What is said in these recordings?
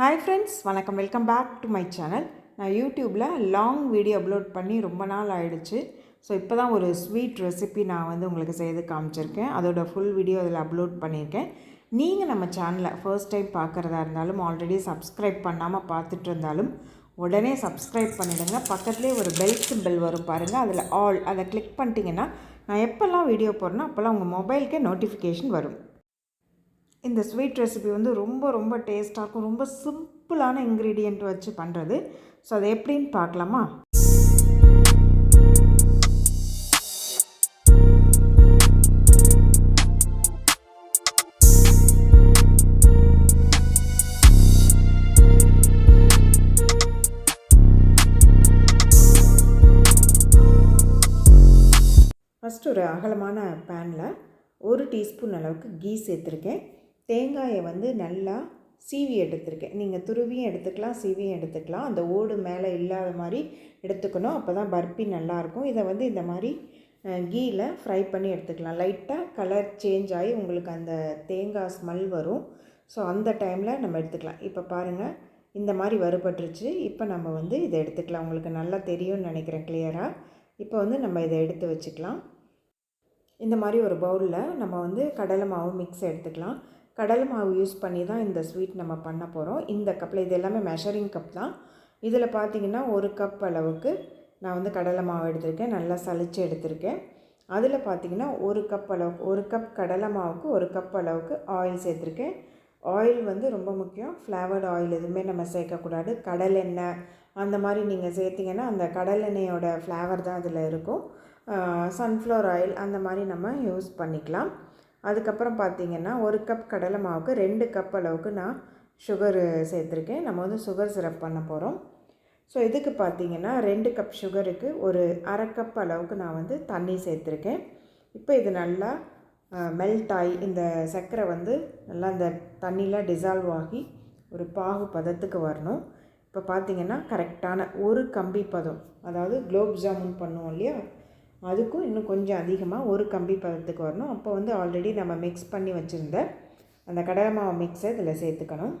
Hi friends வணக்கம். Welcome back to my channel நான் யூடியூப்பில் லாங் வீடியோ அப்லோட் பண்ணி ரொம்ப நாள் ஆயிடுச்சு. ஸோ இப்போ தான் ஒரு ஸ்வீட் ரெசிபி நான் வந்து உங்களுக்கு செய்து காமிச்சிருக்கேன். அதோட ஃபுல் வீடியோ அதில் அப்லோட் பண்ணியிருக்கேன். நீங்கள் நம்ம சேனலை ஃபர்ஸ்ட் டைம் பார்க்குறதா இருந்தாலும் ஆல்ரெடி சப்ஸ்கிரைப் பண்ணாமல் பார்த்துட்டு இருந்தாலும் உடனே சப்ஸ்கிரைப் பண்ணிவிடுங்க பக்கத்துலேயே ஒரு பெல் சிம்பிள் வரும் பாருங்கள் அதில் ஆல் அதை கிளிக் பண்ணிட்டீங்கன்னா நான் எப்போல்லாம் வீடியோ போடுறேன்னா அப்போல்லாம் உங்கள் மொபைலுக்கே நோட்டிஃபிகேஷன் வரும். இந்த ஸ்வீட் ரெசிபி வந்து ரொம்ப ரொம்ப டேஸ்ட்டாக இருக்கும். ரொம்ப சிம்பிளான இன்க்ரீடியண்ட் வச்சு பண்ணுறது ஸோ அது எப்படின்னு பார்க்கலாமா? ஃபஸ்ட் ஒரு அகலமான பேனில் ஒரு டீஸ்பூன் அளவுக்கு கீ சேர்த்துருக்கேன். தேங்காயை வந்து நல்லா சீவி எடுத்திருக்கேன். நீங்கள் துருவியும் எடுத்துக்கலாம் சீவியும் எடுத்துக்கலாம். அந்த ஓடு மேலே இல்லாத மாதிரி எடுத்துக்கணும். அப்போ தான் பர்பி நல்லாயிருக்கும் இதை வந்து இந்த மாதிரி கீயில் ஃப்ரை பண்ணி எடுத்துக்கலாம். லைட்டாக கலர் சேஞ்ச் ஆகி உங்களுக்கு அந்த தேங்காய் ஸ்மெல் வரும். ஸோ அந்த டைமில் நம்ம எடுத்துக்கலாம். இப்போ பாருங்கள் இந்த மாதிரி வறுபட்டுருச்சு. இப்போ நம்ம வந்து இதை எடுத்துக்கலாம். உங்களுக்கு நல்லா தெரியும்னு நினைக்கிறேன் கிளியராக இப்போ வந்து நம்ம இதை எடுத்து வச்சுக்கலாம். இந்த மாதிரி ஒரு பவுலில் நம்ம வந்து கடலை மாவு மிக்ஸ் எடுத்துக்கலாம். கடலை மாவு யூஸ் பண்ணி தான் இந்த ஸ்வீட் நம்ம பண்ண போகிறோம் இந்த கப்பில் இது எல்லாமே மெஷரிங் கப் தான். இதில் பார்த்திங்கன்னா ஒரு கப் அளவுக்கு நான் வந்து கடலை மாவு எடுத்திருக்கேன். நல்லா சளிச்சு எடுத்திருக்கேன். அதில் பார்த்திங்கன்னா ஒரு கப் அளவுக்கு ஒரு கப் கடலை மாவுக்கு ஒரு கப் அளவுக்கு ஆயில் சேர்த்துருக்கேன். ஆயில் வந்து ரொம்ப முக்கியம். ஃப்ளேவர்டு ஆயில் எதுவுமே நம்ம சேர்க்கக்கூடாது. கடல் எண்ணெய் அந்த மாதிரி நீங்கள் சேர்த்திங்கன்னா அந்த கடல் எண்ணெயோட ஃப்ளேவர் தான் அதில் இருக்கும். சன்ஃப்ளவர் ஆயில் அந்த மாதிரி நம்ம யூஸ் பண்ணிக்கலாம். அதுக்கப்புறம் பார்த்திங்கன்னா ஒரு கப் கடலை மாவுக்கு ரெண்டு கப் அளவுக்கு நான் சுகரு சேர்த்துருக்கேன். நம்ம வந்து சுகர் சிரப் பண்ண போகிறோம் ஸோ இதுக்கு பார்த்திங்கன்னா ரெண்டு கப் சுகருக்கு ஒரு அரை கப் அளவுக்கு நான் வந்து தண்ணி சேர்த்துருக்கேன். இப்போ இது நல்லா மெல்ட் ஆகி இந்த சர்க்கரை வந்து நல்லா இந்த தண்ணியில் டிசால்வ் ஆகி ஒரு பாகு பதத்துக்கு வரணும். இப்போ பார்த்திங்கன்னா கரெக்டான ஒரு கம்பி பதம் அதாவது குலோப் ஜாமுன் பண்ணுவோம் இல்லையா? அதுக்கும் இன்னும் கொஞ்சம் அதிகமாக ஒரு கம்பி பதத்துக்கு வரணும். அப்போ வந்து ஆல்ரெடி நம்ம மிக்ஸ் பண்ணி வச்சுருந்த அந்த கடலை மாவு மிக்ஸை இதில் சேர்த்துக்கணும்.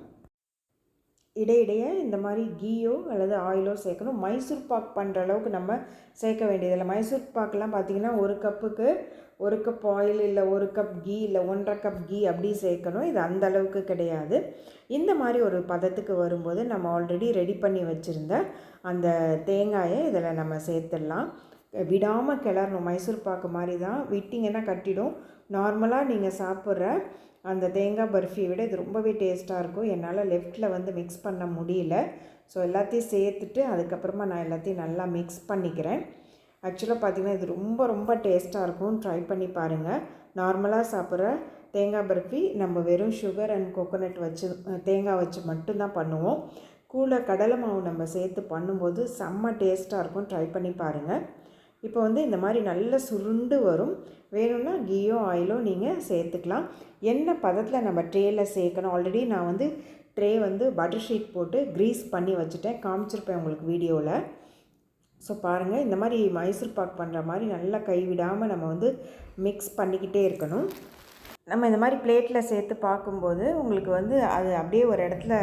இடையிடையே இந்த மாதிரி கீயோ அல்லது ஆயிலோ சேர்க்கணும். மைசூர் பாக் பண்ணுற அளவுக்கு நம்ம சேர்க்க வேண்டியதில்லை மைசூர் பாக்கெலாம் பார்த்திங்கன்னா ஒரு கப்புக்கு ஒரு கப் ஆயில் இல்லை ஒரு கப் கீ இல்லை ஒன்றரை கப் கீ அப்படி சேர்க்கணும். இது அந்த அளவுக்கு கிடையாது. இந்த மாதிரி ஒரு பதத்துக்கு வரும்போது நம்ம ஆல்ரெடி ரெடி பண்ணி வச்சுருந்த அந்த தேங்காயை இதில் நம்ம சேர்த்துடலாம். விடாமல் கிளறணும். மைசூர் பாக்கு மாதிரி தான் விட்டிங்கன்னா கட்டிடும். நார்மலாக நீங்கள் சாப்பிட்ற அந்த தேங்காய் பர்ஃபியை விட இது ரொம்பவே டேஸ்ட்டாக இருக்கும். என்னால் லெஃப்ட்டில் வந்து மிக்ஸ் பண்ண முடியல. ஸோ எல்லாத்தையும் சேர்த்துட்டு அதுக்கப்புறமா நான் எல்லாத்தையும் நல்லா மிக்ஸ் பண்ணிக்கிறேன். ஆக்சுவலாக பார்த்திங்கன்னா இது ரொம்ப ரொம்ப டேஸ்ட்டாக இருக்கும். ட்ரை பண்ணி பாருங்கள் நார்மலாக சாப்பிட்ற தேங்காய் பர்ஃபி நம்ம வெறும் சுகர் அண்ட் கோகோனட் வச்சு தேங்காய் வச்சு மட்டும்தான் பண்ணுவோம். கூட கடலை மாவு நம்ம சேர்த்து பண்ணும்போது செம்ம டேஸ்ட்டாக இருக்கும். ட்ரை பண்ணி பாருங்கள் இப்போ வந்து இந்த மாதிரி நல்ல சுருண்டு வரும். வேணும்னா கீயோ ஆயிலோ நீங்கள் சேர்த்துக்கலாம். என்ன பதத்தில் நம்ம ட்ரேயில் சேர்க்கணும்? ஆல்ரெடி நான் வந்து ட்ரே வந்து பட்டர் ஷீட் போட்டு க்ரீஸ் பண்ணி வச்சுட்டேன். காமிச்சிருப்பேன் உங்களுக்கு வீடியோவில் ஸோ பாருங்கள் இந்த மாதிரி மைசூர் பாக் பண்ணுற மாதிரி நல்லா கைவிடாமல் நம்ம வந்து மிக்ஸ் பண்ணிக்கிட்டே இருக்கணும். நம்ம இந்த மாதிரி பிளேட்டில் சேர்த்து பார்க்கும்போது உங்களுக்கு வந்து அது அப்படியே ஒரு இடத்துல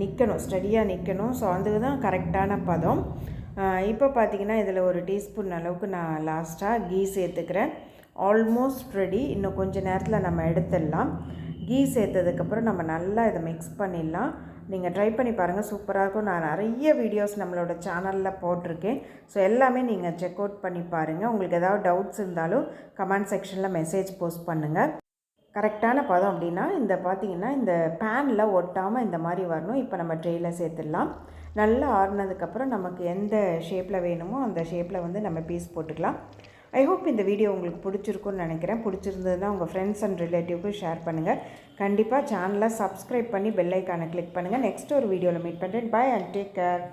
நிற்கணும் ஸ்டடியாக நிற்கணும் ஸோ அதுக்கு தான் கரெக்டான பதம். இப்போ பார்த்திங்கன்னா இதில் ஒரு டீஸ்பூன் அளவுக்கு நான் லாஸ்ட்டாக கீ சேர்த்துக்கிறேன். ஆல்மோஸ்ட் ரெடி இன்னும் கொஞ்சம் நேரத்தில் நம்ம எடுத்துடலாம். கீ சேர்த்ததுக்கப்புறம் நம்ம நல்லா இதை மிக்ஸ் பண்ணிடலாம். நீங்கள் ட்ரை பண்ணி பாருங்கள் சூப்பராக இருக்கும். நான் நிறைய வீடியோஸ் நம்மளோட சேனலில் போட்டிருக்கேன். ஸோ எல்லாமே நீங்கள் செக் அவுட் பண்ணி பாருங்கள் உங்களுக்கு ஏதாவது டவுட்ஸ் இருந்தாலும் கமெண்ட் செக்ஷனில் மெசேஜ் போஸ்ட் பண்ணுங்கள் கரெக்டான பதம் அப்படின்னா இந்த பார்த்திங்கன்னா இந்த பேனில் ஒட்டாமல் இந்த மாதிரி வரணும். இப்போ நம்ம ட்ரெயில் சேர்த்துடலாம். நல்லா ஆறுனதுக்கப்புறம் நமக்கு எந்த ஷேப்பில் வேணுமோ அந்த ஷேப்பில் வந்து நம்ம பீஸ் போட்டுக்கலாம். ஐ ஹோப் இந்த வீடியோ உங்களுக்கு பிடிச்சிருக்குன்னு நினைக்கிறேன். பிடிச்சிருந்ததுன்னா உங்கள் ஃப்ரெண்ட்ஸ் அண்ட் ரிலேட்டிவ்க்கு ஷேர் பண்ணுங்கள் கண்டிப்பாக சேனலை சப்ஸ்கிரைப் பண்ணி பெல்லைக்கானை கிளிக் பண்ணுங்கள் நெக்ஸ்ட் ஒரு வீடியோவில் மீட் பண்ணுறேன் பை அண்ட் டேக் கேர்